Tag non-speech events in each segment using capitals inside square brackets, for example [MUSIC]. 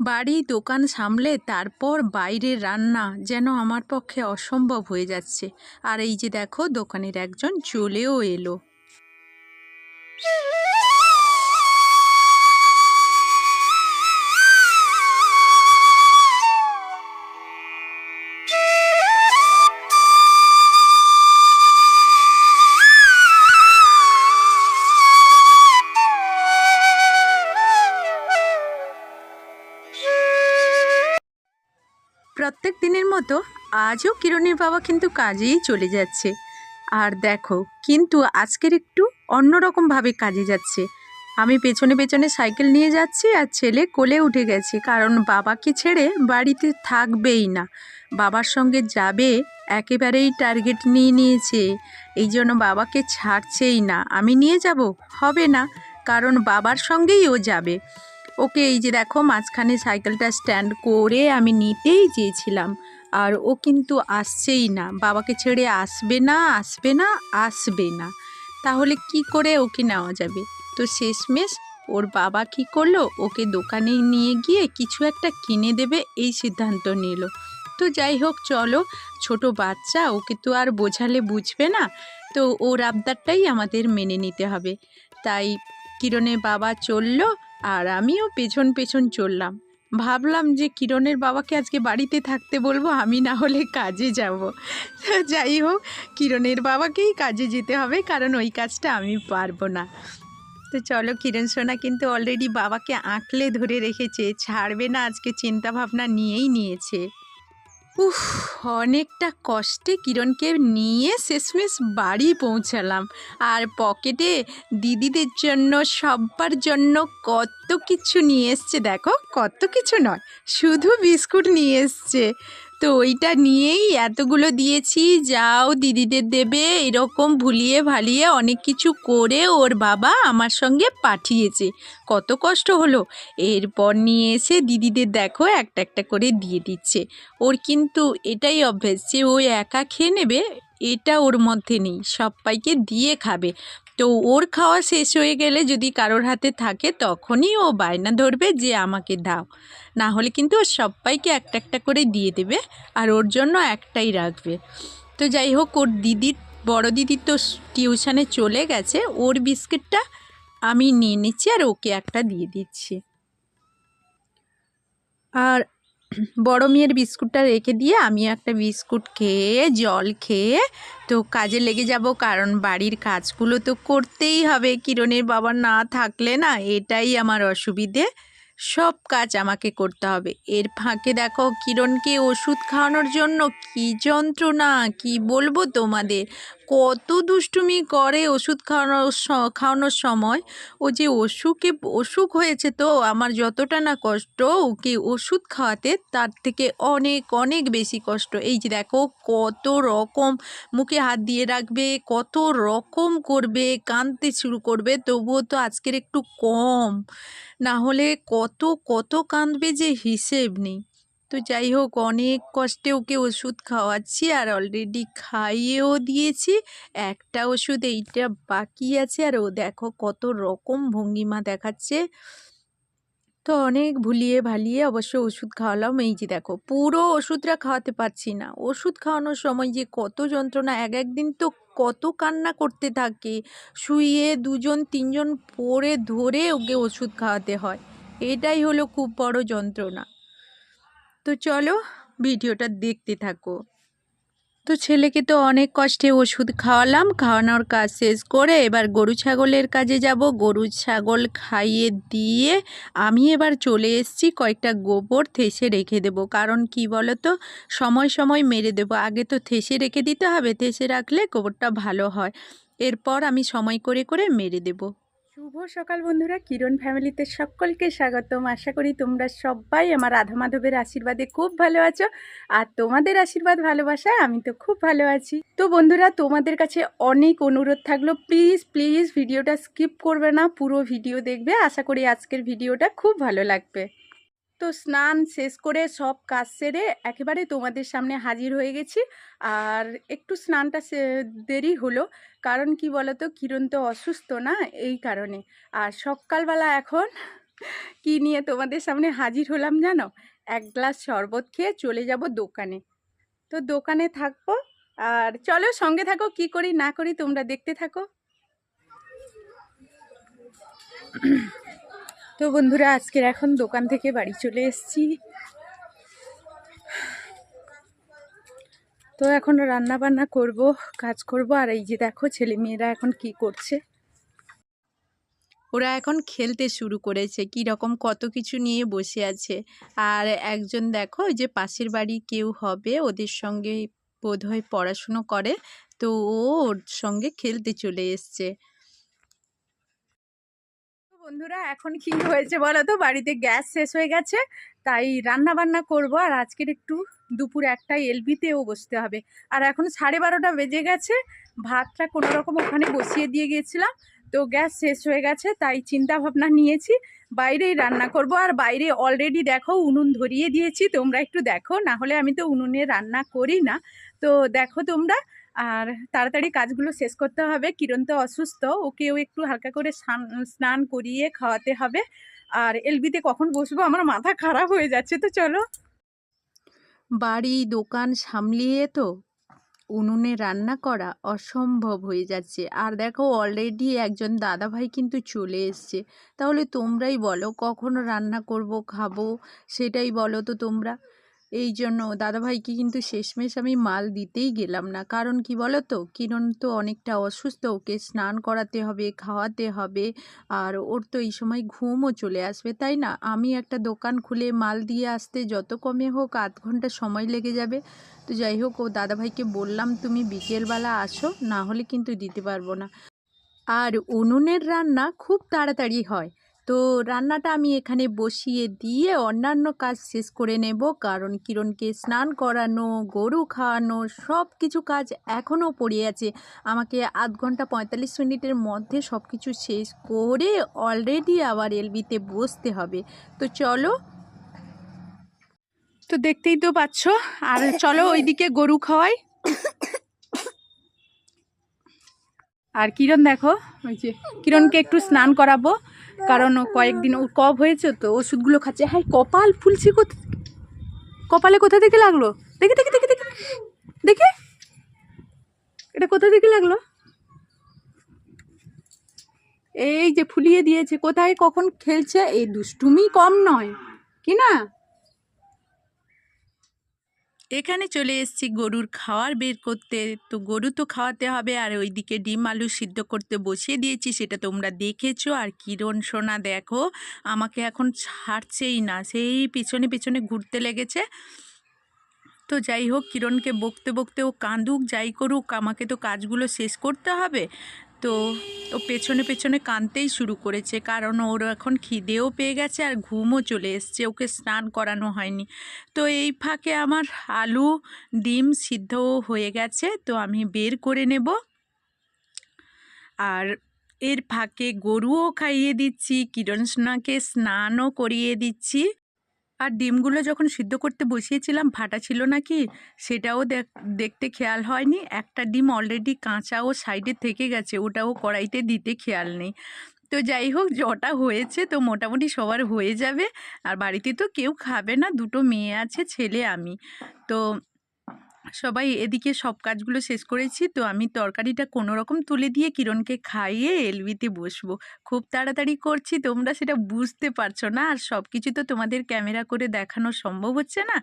বাড়ি দোকান সামলে তারপর বাইরের রান্না যেন আমার পক্ষে অসম্ভব হয়ে যাচ্ছে। আর এই যে দেখো, দোকানের একজন চলেও এলো। প্রত্যেক দিনের মতো আজও কিরণের বাবা কিন্তু কাজেই চলে যাচ্ছে। আর দেখো, কিন্তু আজকের একটু অন্যরকমভাবে কাজে যাচ্ছে। আমি পেছনে পেছনে সাইকেল নিয়ে যাচ্ছি আর ছেলে কোলে উঠে গেছে, কারণ বাবাকে ছেড়ে বাড়িতে থাকবেই না। বাবার সঙ্গে যাবে, একেবারেই টার্গেট নিয়ে নিয়েছে। এই জন্য বাবাকে ছাড়ছেই না। আমি নিয়ে যাব? হবে না, কারণ বাবার সঙ্গেই ও যাবে। ওকে এই যে দেখো, মাঝখানে সাইকেলটা স্ট্যান্ড করে আমি নিতেই চেয়েছিলাম। আর ও কিন্তু আসছেই না। বাবাকে ছেড়ে আসবে না আসবে না আসবে না। তাহলে কি করে ওকে নেওয়া যাবে? তো শেষমেশ ওর বাবা কি করল? ওকে দোকানে নিয়ে গিয়ে কিছু একটা কিনে দেবে এই সিদ্ধান্ত নিল। তো যাই হোক, চলো। ছোট বাচ্চা, ওকে তো আর বোঝালে বুঝবে না। তো ওর আবদারটাই আমাদের মেনে নিতে হবে। তাই কিরণের বাবা চলল। আর আমিও পেছন পেছন চললাম। ভাবলাম যে কিরণের বাবাকে আজকে বাড়িতে থাকতে বলব, আমি না হলে কাজে যাব। যাই হোক, কিরণের বাবাকেই কাজে যেতে হবে, কারণ ওই কাজটা আমি পারব না। তো চলো, কিরণ সোনা কিন্তু অলরেডি বাবাকে আঁকলে ধরে রেখেছে, ছাড়বে না, আজকে চিন্তাভাবনা নিয়েই নিয়েছে। উফ, অনেকটা কষ্টে কিরণকে নিয়ে শেষমেশ বাড়ি পৌঁছালাম। আর পকেটে দিদিদের জন্য, সব্বার জন্য কত কিছু নিয়ে এসছে, দেখো, কত কিছু নয়, শুধু বিস্কুট নিয়ে এসছে। তো ওইটা নিয়েই এতগুলো দিয়েছি, যাও দিদিদের দেবে, এরকম ভুলিয়ে ভালিয়ে অনেক কিছু করে ওর বাবা আমার সঙ্গে পাঠিয়েছে। কত কষ্ট হলো। এরপর নিয়ে এসে দিদিদের দেখো, একটা একটা করে দিয়ে দিচ্ছে। ওর কিন্তু এটাই অভ্যেস যে ও একা খেয়ে নেবে এটা ওর মধ্যে নেই সবাইকে দিয়ে খাবে। তো ওর খাওয়া শেষ হয়ে গেলে যদি কারোর হাতে থাকে তখনই ও বায়না ধরবে যে আমাকে দাও। না হলে কিন্তু ও সবাইকে একটা একটা করে দিয়ে দেবে আর ওর জন্য একটাই রাখবে। তো যাই হোক, ওর দিদির বড় দিদি তো টিউশানে চলে গেছে, ওর বিস্কিটটা আমি নিয়ে নিচ্ছি আর ওকে একটা দিয়ে দিচ্ছি। আর বড় মেয়ের বিস্কুটটা রেখে দিয়ে আমি একটা বিস্কুট খেয়ে, জল খেয়ে তো কাজে লেগে যাব। কারণ বাড়ির কাজগুলো তো করতেই হবে। কিরণের বাবা না থাকলে না এটাই আমার অসুবিধে। সব কাজ আমাকে করতে হবে। এর ফাঁকে দেখো কিরণকে ওষুধ খাওয়ানোর জন্য কী যন্ত্রণা, কি বলব তোমাদের? কত দুষ্টুমি করে ওষুধ খাওয়ানোর খাওয়ানোর সময়। ও যে অসুখে, অসুখ হয়েছে তো, আমার যতটা না কষ্ট, ওকে ওষুধ খাওয়াতে তার থেকে অনেক অনেক বেশি কষ্ট। এই যে দেখো কত রকম মুখে হাত দিয়ে রাখবে, কত রকম করবে, কাঁদতে শুরু করবে, তবুও তো আজকের একটু কম। না হলে কত কত কাঁদবে যে হিসেব নেই। তো যাই হোক, অনেক কষ্টে ওকে ওষুধ খাওয়াচ্ছি আর অলরেডি খাইয়েও দিয়েছি। একটা ওষুধ এইটা বাকি আছে আর ও দেখো কত রকম ভঙ্গিমা দেখাচ্ছে। তো অনেক ভুলিয়ে ভালিয়ে অবশ্য ওষুধ খাওয়ালাম। এই যে দেখো, পুরো ওষুধটা খাওয়াতে পারছি না। ওষুধ খাওয়ানোর সময় যে কত যন্ত্রণা, এক একদিন তো কত কান্না করতে থাকে। শুয়ে দুজন, তিনজন পরে ধরে ওকে ওষুধ খাওয়াতে হয়। এটাই হলো খুব বড় যন্ত্রণা। তো চলো ভিডিওটা দেখতে থাকো। তো ছেলেকে তো অনেক কষ্টে ওষুধ খাওয়ালাম, খাওয়ানোর কাজ শেষ করে এবার গরু ছাগলের কাজে যাব। গরু ছাগল খাইয়ে দিয়ে আমি এবার চলে এসেছি, কয়েকটা গোবর থেসে রেখে দেবো। কারণ কি বলো তো সময় সময় মেরে দেবো। আগে তো থেসে রেখে দিতে হবে, থেসে রাখলে গোবরটা ভালো হয়। এরপর আমি সময় করে করে মেরে দেবো। শুভ সকাল বন্ধুরা, কিরণ ফ্যামিলিতে সকলকে স্বাগতম। আশা করি তোমরা সবাই আমার রাধা মাধবের আশীর্বাদে খুব ভালো আছো। আর তোমাদের আশীর্বাদ ভালোবাসায় আমি তো খুব ভালো আছি। তো বন্ধুরা, তোমাদের কাছে অনেক অনুরোধ থাকল। প্লিজ প্লিজ ভিডিওটা স্কিপ করবে না, পুরো ভিডিও দেখবে। আশা করি আজকের ভিডিওটা খুব ভালো লাগবে। তো স্নান শেষ করে সব কাজ সেরে একেবারে তোমাদের সামনে হাজির হয়ে গেছি। আর একটু স্নানটা দেরি হলো। কারণ কি বলতো, কিরণ তো অসুস্থ না, এই কারণে। আর সকালবেলা এখন কি নিয়ে তোমাদের সামনে হাজির হলাম জানো? এক গ্লাস শরবত খেয়ে চলে যাব দোকানে। তো দোকানে থাকব। আর চলো সঙ্গে থাকো, কি করি না করি তোমরা দেখতে থাকো। তো বন্ধুরা, আজকের এখন দোকান থেকে বাড়ি চলে এসেছি। তো এখন রান্না বান্না করব, কাজ করব, আর এই যে দেখো ছেলে মেয়েরা এখন কি করছে। ওরা এখন খেলতে শুরু করেছে, কি রকম কত কিছু নিয়ে বসে আছে। আর একজন দেখো, ওই যে পাশের বাড়ি কেউ হবে, ওদের সঙ্গে বোধহয় পড়াশুনো করে, তো ও ওর সঙ্গে খেলতে চলে এসছে। বন্ধুরা, এখন কি হয়েছে বলো তো? বাড়িতে গ্যাস শেষ হয়ে গেছে, তাই রান্না বান্না করব। আর আজকের একটু দুপুর একটা এলবিতেও বসতে হবে। আর এখন সাড়ে বারোটা বেজে গেছে, ভাতটা কোনো রকম ওখানে বসিয়ে দিয়ে গিয়েছিলাম। তো গ্যাস শেষ হয়ে গেছে, তাই চিন্তা ভাবনা নিয়েছি, বাইরেই রান্না করব। আর বাইরে অলরেডি দেখো উনুন ধরিয়ে দিয়েছি, তোমরা একটু দেখো, না হলে আমি তো উনুনে রান্না করি না। তো দেখো তোমরা আর তাড়াতাড়ি কাজগুলো শেষ করতে হবে। কিরণ তো অসুস্থ, ওকেও একটু হালকা করে স্নান- করিয়ে খাওয়াতে হবে। আর এলবিতে কখন বসবো? আমার মাথা খারাপ হয়ে যাচ্ছে, তো চলো। বাড়ি দোকান সামলিয়ে তো উনুনে রান্না করা অসম্ভব হয়ে যাচ্ছে। আর দেখো অলরেডি একজন দাদাভাই কিন্তু চলে এসছে। তাহলে তোমরাই বলো, কখন রান্না করব, খাব, সেটাই বলো তো তোমরা। এই জন্য দাদাভাইকে কিন্তু শেষমেশ আমি মাল দিতেই গেলাম না। কারণ কি বলো তো কিরণ তো অনেকটা অসুস্থ, ওকে স্নান করাতে হবে, খাওয়াতে হবে, আর ওর তো এই সময় ঘুমও চলে আসবে, তাই না? আমি একটা দোকান খুলে মাল দিয়ে আসতে যত কমে হোক আধ ঘণ্টা সময় লেগে যাবে। তো যাই হোক, ও দাদাভাইকে বললাম, তুমি বিকেলবেলা আসো, না হলে কিন্তু দিতে পারব না। আর উনুনের রান্না খুব তাড়াতাড়ি হয়। তো রান্নাটা আমি এখানে বসিয়ে দিয়ে অন্যান্য কাজ শেষ করে নেব। কারণ কিরণকে স্নান করানো গরু খাওয়ানো সব কিছু কাজ এখনও পড়ে আছে। আমাকে আধ ঘণ্টা পঁয়তাল্লিশ মিনিটের মধ্যে সব কিছু শেষ করে অলরেডি আবার এলবিতে বসতে হবে। তো চলো। তো দেখতেই তো পাচ্ছ। আর চলো [COUGHS] ওইদিকে গরু খাওয়াই। আর কিরণ দেখো, ওই যে কিরণকে একটু স্নান করাবো, কারণ ও কয়েকদিন ওর কফ হয়েছে তো, ওষুধগুলো খাচ্ছে। হ্যাঁ কপাল ফুলছি কপালে কোথা থেকে লাগল? দেখি দেখি দেখি দেখি দেখি। এটা কোথা থেকে লাগল? এই যে ফুলিয়ে দিয়েছে, কোথায়, কখন খেলছে? এই দুষ্টুমি কম নয়, কি না? এখানে চলে এসেছি গরুর খাওয়ার বের করতে। তো গরু তো খাওয়াতে হবে আর ওইদিকে ডিম আলু সিদ্ধ করতে বসিয়ে দিয়েছি, সেটা তোমরা দেখেছ। আর কিরণ সোনা, দেখো, আমাকে এখন ছাড়ছেই না, সেই পিছনে পিছনে ঘুরতে লেগেছে। তো যাই হোক, কিরণকে বকতে বকতে ও কাঁদুক, যাই করুক, আমাকে তো কাজগুলো শেষ করতে হবে। তো ও পেছনে পেছনে কাঁদতেই শুরু করেছে, কারণ ওর এখন খিদেও পেয়ে গেছে আর ঘুমও চলে এসছে, ওকে স্নান করানো হয়নি। তো এই ফাঁকে আমার আলু, ডিম সিদ্ধও হয়ে গেছে, তো আমি বের করে নেব। আর এর ফাঁকে গরুও খাইয়ে দিচ্ছি, কিরণ সোনাকে স্নানও করিয়ে দিচ্ছি। আর ডিমগুলো যখন সিদ্ধ করতে বসিয়েছিলাম ফাটা ছিল নাকি সেটাও দেখ- দেখতে খেয়াল হয়নি। একটা ডিম অলরেডি কাঁচা ও সাইডে থেকে গেছে, ওটাও কড়াইতে দিতে খেয়াল নেই। তো যাই হোক জটা হয়েছে তো মোটামুটি সবার হয়ে যাবে। আর বাড়িতে তো কেউ খাবে না, দুটো মেয়ে আছে, ছেলে, আমি। তো সবাই এদিকে সব কাজগুলো শেষ করেছি। তো আমি তরকারিটা কোনো রকম তুলে দিয়ে কিরণকে খাইয়ে এলবিতে বসবো। খুব তাড়াতাড়ি করছি, তোমরা সেটা বুঝতে পারছ না। আর সব কিছু তো তোমাদের ক্যামেরা করে দেখানো সম্ভব হচ্ছে না।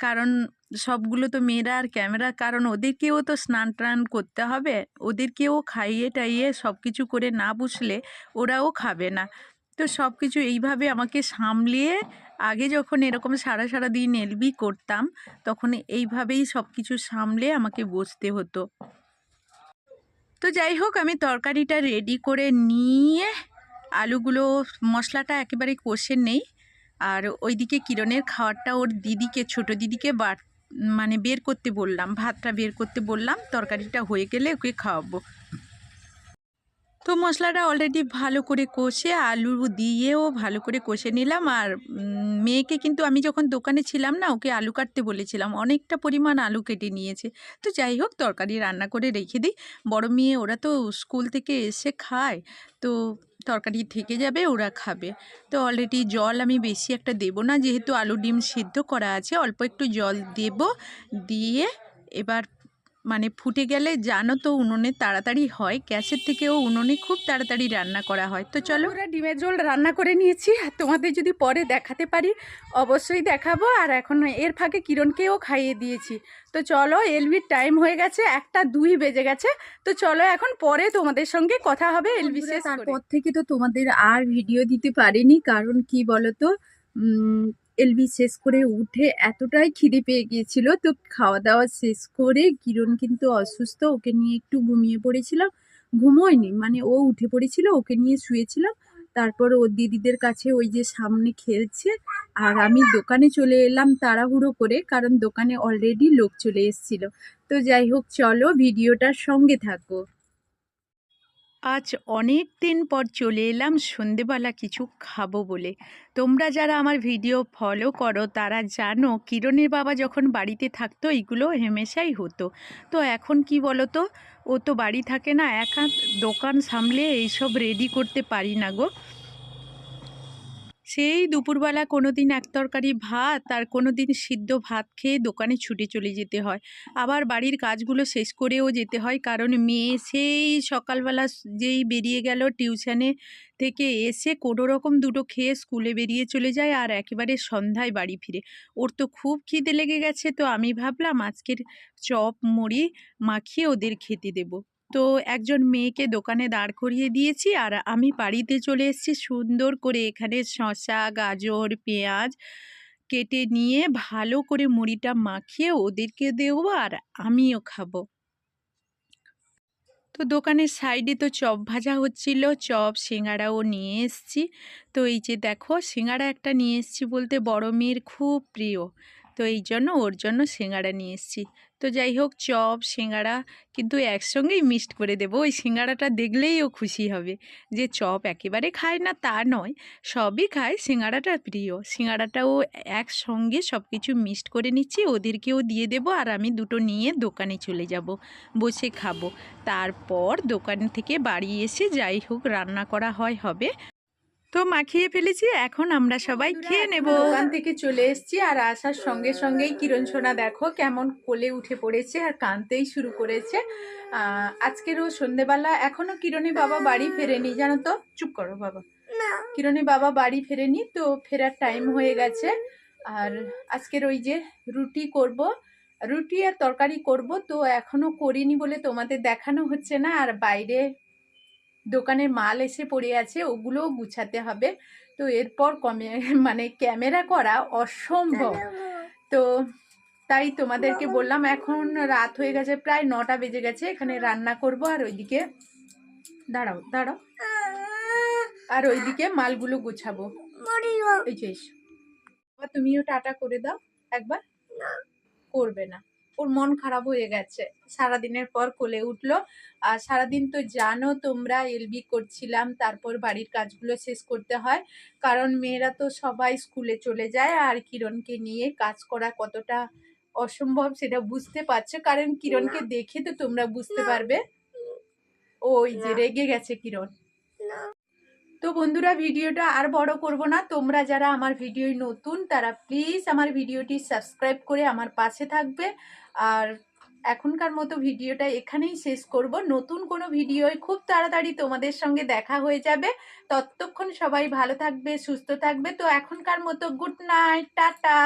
কারণ সবগুলো তো মেয়েরা আর ক্যামেরা, কারণ ওদেরকেও তো স্নান টান করতে হবে। ওদেরকেও খাইয়ে টাইয়ে সব কিছু করে না বসলে ওরাও খাবে না। তো সব কিছু এইভাবে আমাকে সামলিয়ে আগে যখন এরকম সারা সারা দিন এলবি করতাম, তখন এইভাবেই সব কিছু সামলে আমাকে বসতে হতো। তো যাই হোক, আমি তরকারিটা রেডি করে নিয়ে আলুগুলো, মশলাটা একেবারে কষে নেই। আর ওইদিকে কিরণের খাওয়ারটা ওর দিদিকে, ছোট দিদিকে বাট মানে বের করতে বললাম, ভাতটা বের করতে বললাম, তরকারিটা হয়ে গেলে ওকে খাওয়াবো। তো মশলাটা অলরেডি ভালো করে কষে আলু দিয়েও ভালো করে কষে নিলাম। আর মেয়েকে কিন্তু আমি যখন দোকানে ছিলাম না, ওকে আলু কাটতে বলেছিলাম। অনেকটা পরিমাণ আলু কেটে নিয়েছে। তো যাই হোক, তরকারি রান্না করে রেখে দিই। বড় মেয়ে, ওরা তো স্কুল থেকে এসে খায়। তো তরকারি থেকে যাবে, ওরা খাবে। তো অলরেডি জল আমি বেশি একটা দেবো না। যেহেতু আলু ডিম সিদ্ধ করা আছে, অল্প একটু জল দেব। দিয়ে এবার মানে ফুটে গেলে জানো তো উনুনে তাড়াতাড়ি হয় গ্যাসের থেকেও উনুনে খুব তাড়াতাড়ি রান্না করা হয়। তো চলো। ওরা ডিমের ঝোল রান্না করে নিয়েছি। আর তোমাদের যদি পরে দেখাতে পারি অবশ্যই দেখাবো। আর এখন এর ফাঁকে কিরণকেও খাইয়ে দিয়েছি। তো চলো এলবির টাইম হয়ে গেছে একটা দুই বেজে গেছে। তো চলো এখন পরে তোমাদের সঙ্গে কথা হবে এলবি শেষ তারপর থেকে তো তোমাদের আর ভিডিও দিতে পারিনি। কারণ কি বলতো? এলবি শেষ করে উঠে এতটাই খিদে পেয়ে গিয়েছিল, তো খাওয়া দাওয়া শেষ করে কিরণ কিন্তু অসুস্থ, ওকে নিয়ে একটু ঘুমিয়ে পড়েছিলাম। ঘুমোয়নি মানে ও উঠে পড়েছিল, ওকে নিয়ে শুয়েছিলাম। তারপর ওর দিদিদের কাছে ওই যে সামনে খেলছে, আর আমি দোকানে চলে এলাম তাড়াহুড়ো করে, কারণ দোকানে অলরেডি লোক চলে এসেছিল। তো যাই হোক, চলো ভিডিওটার সঙ্গে থাকো। আজ অনেক দিন পর চলে এলাম, সন্ধেবেলা কিছু খাব বলে। তোমরা যারা আমার ভিডিও ফলো করো, তারা জানো কিরণের বাবা যখন বাড়িতে থাকতো এইগুলো হেমেশাই হতো। তো এখন কি বলো তো ও তো বাড়ি থাকে না, একা দোকান সামলে এইসব রেডি করতে পারি না গো। সেই দুপুরবেলা কোনো দিন এক তরকারি ভাত আর কোনো দিন সিদ্ধ ভাত খেয়ে দোকানে ছুটে চলে যেতে হয়। আবার বাড়ির কাজগুলো শেষ করেও যেতে হয় কারণ মেয়ে সেই সকালবেলা যেই বেরিয়ে গেল টিউশনে থেকে এসে কোনো রকম দুটো খেয়ে স্কুলে বেরিয়ে চলে যায় আর একেবারে সন্ধ্যায় বাড়ি ফিরে। ওর তো খুব খিদে লেগে গেছে তো আমি ভাবলাম আজকের চপ মুড়ি মাখিয়ে ওদের খেতে দেব। তো একজন মেয়েকে দোকানে দাঁড় করিয়ে দিয়েছি আর আমি বাড়িতে চলে এসেছি সুন্দর করে এখানে শসা, গাজর, পেঁয়াজ কেটে নিয়ে ভালো করে মুড়িটা মাখিয়ে ওদেরকে দেবো আর আমিও খাব। তো দোকানের সাইডে তো চপ ভাজা হচ্ছিল, চপ, সিঙ্গারাও নিয়ে এসছি। তো এই যে দেখো, সিঙ্গারা একটা নিয়ে এসছি বলতে বড় মেয়ের খুব প্রিয়। তো এই জন্য ওর জন্য সিঙ্গারা নিয়ে এসছি। তো যাই হোক, চপ সিঙ্গারা কিন্তু একসঙ্গেই মিক্সড করে দেবো। ওই সিঙ্গারাটা দেখলেই ও খুশি হবে যে চপ একেবারে খায় না, তা নয়। সবই খায় সিঙ্গারাটা প্রিয়। সিঙ্গারাটাও একসঙ্গে সব কিছু মিক্সড করে নিচ্ছি, ওদেরকেও দিয়ে দেবো আর আমি দুটো নিয়ে দোকানে চলে যাব, বসে খাব। তারপর দোকান থেকে বাড়ি এসে যাই হোক, রান্না করা হয়, হবে। তো মাখিয়ে ফেলেছি এখন আমরা সবাই খেয়ে নেব। দোকান থেকে চলে এসেছি আর আসার সঙ্গে সঙ্গেই কিরণ সোনা দেখো কেমন কোলে উঠে পড়েছে আর কাঁদতেই শুরু করেছে। আজকেরও সন্ধেবেলা এখনও কিরণী বাবা বাড়ি ফেরেনি জানো তো? চুপ করো বাবা। কিরণী বাবা বাড়ি ফেরেনি তো ফেরার টাইম হয়ে গেছে। আর আজকের ওই যে রুটি করব রুটি আর তরকারি করব তো এখনও করিনি বলে তোমাদের দেখানো হচ্ছে না। আর বাইরে দোকানের মাল এসে পড়ে আছে ওগুলোও গুছাতে হবে। তো এরপর কমে [LAUGHS] মানে ক্যামেরা করা অসম্ভব। তো তাই তোমাদেরকে বললাম এখন রাত হয়ে গেছে প্রায় নটা বেজে গেছে এখানে রান্না করব আর ওইদিকে দাঁড়াও দাঁড়াও। আর ওইদিকে মালগুলো গুছাবো। এই যে তুমিও টাটা করে দাও একবার। করবে না। ওর মন খারাপ হয়ে গেছে। সারাদিনের পর কোলে উঠল আর সারাদিন তো জানো তোমরা এলবি করছিলাম তারপর বাড়ির কাজগুলো শেষ করতে হয়। কারণ মেয়েরা তো সবাই স্কুলে চলে যায় আর কিরণকে নিয়ে কাজ করা কতটা অসম্ভব সেটা বুঝতে পারছ? কারণ কিরণকে দেখে তো তোমরা বুঝতে পারবে। ওই যে রেগে গেছে কিরণ। তো বন্ধুরা ভিডিওটা আর বড় করব না। তোমরা যারা আমার ভিডিও নতুন তারা প্লিজ আমার ভিডিওটি সাবস্ক্রাইব করে আমার পাশে থাকবে। আর এখনকার মতো ভিডিওটা এখানেই শেষ করব। নতুন কোনো ভিডিওয় খুব তাড়াতাড়ি তোমাদের সঙ্গে দেখা হয়ে যাবে। ততক্ষণ সবাই ভালো থাকবে, সুস্থ থাকবে। তো এখনকার মতো গুড নাইট, টাটা।